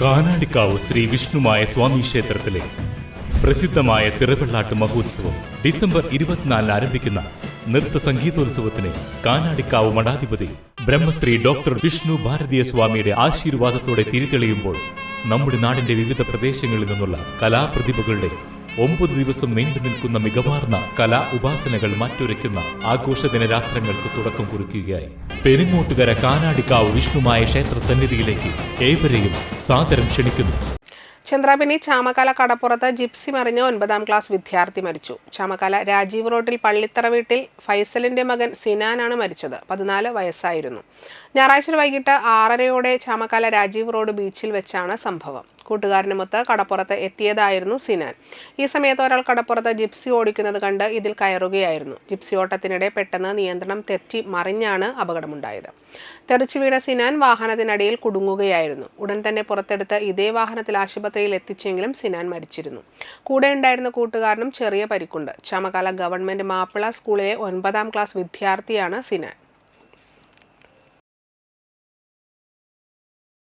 കാനാടിക്കാവ് ശ്രീ വിഷ്ണുമായ സ്വാമി ക്ഷേത്രത്തിലെ പ്രസിദ്ധമായ തിറവെള്ളാട്ട് മഹോത്സവം ഡിസംബർ ഇരുപത്തിനാലിന് ആരംഭിക്കുന്ന നൃത്ത സംഗീതോത്സവത്തിന് കാനാടിക്കാവ് മഠാധിപതി ബ്രഹ്മശ്രീ ഡോക്ടർ വിഷ്ണു ഭാരതീയ സ്വാമിയുടെ ആശീർവാദത്തോടെ തിരിതെളിയുമ്പോൾ നമ്മുടെ നാടിന്റെ വിവിധ പ്രദേശങ്ങളിൽ നിന്നുള്ള കലാപ്രതിഭകളുടെ ഒമ്പത് ദിവസം നീണ്ടു നിൽക്കുന്ന മികവാർന്ന കലാ ഉപാസനകൾ മാറ്റുരയ്ക്കുന്ന ആഘോഷ രാത്രങ്ങൾക്ക് തുടക്കം കുറിക്കുകയായി. പെരുങ്ങോട്ടുകര കാനാടിക്കാവ് വിഷ്ണുമായ ക്ഷേത്ര സന്നിധിയിലേക്ക് ഏവരെയും സാദരം ക്ഷണിക്കുന്നു. ചന്ദ്രാപിനി ചാമക്കാല കടപ്പുറത്ത് ജിപ്സി മറിഞ്ഞ ഒൻപതാം ക്ലാസ് വിദ്യാർത്ഥി മരിച്ചു. ചാമക്കാല രാജീവ് റോഡിൽ പള്ളിത്തറ വീട്ടിൽ ഫൈസലിന്റെ മകൻ സിനാനാണ് മരിച്ചത്. പതിനാല് വയസ്സായിരുന്നു. ഞായറാഴ്ച വൈകിട്ട് ആറരയോടെ ചാമക്കാല രാജീവ് റോഡ് ബീച്ചിൽ വെച്ചാണ് സംഭവം. കൂട്ടുകാരനുമൊത്ത് കടപ്പുറത്ത് എത്തിയതായിരുന്നു സിനാൻ. ഈ സമയത്ത് ഒരാൾ കടപ്പുറത്ത് ജിപ്സി ഓടിക്കുന്നത് കണ്ട് ഇതിൽ കയറുകയായിരുന്നു. ജിപ്സി ഓട്ടത്തിനിടെ പെട്ടെന്ന് നിയന്ത്രണം തെറ്റി മറിഞ്ഞാണ് അപകടമുണ്ടായത്. തെറിച്ചു വീണ സിനാൻ വാഹനത്തിനടിയിൽ കുടുങ്ങുകയായിരുന്നു. ഉടൻ തന്നെ പുറത്തെടുത്ത് ഇതേ വാഹനത്തിൽ ആശുപത്രിയിൽ എത്തിച്ചെങ്കിലും സിനാൻ മരിച്ചിരുന്നു. കൂടെ ഉണ്ടായിരുന്ന കൂട്ടുകാരനും ചെറിയ പരിക്കുണ്ട്. ചമകാല ഗവൺമെന്റ് മാപ്പിള സ്കൂളിലെ ഒൻപതാം ക്ലാസ് വിദ്യാർത്ഥിയാണ് സിനാൻ.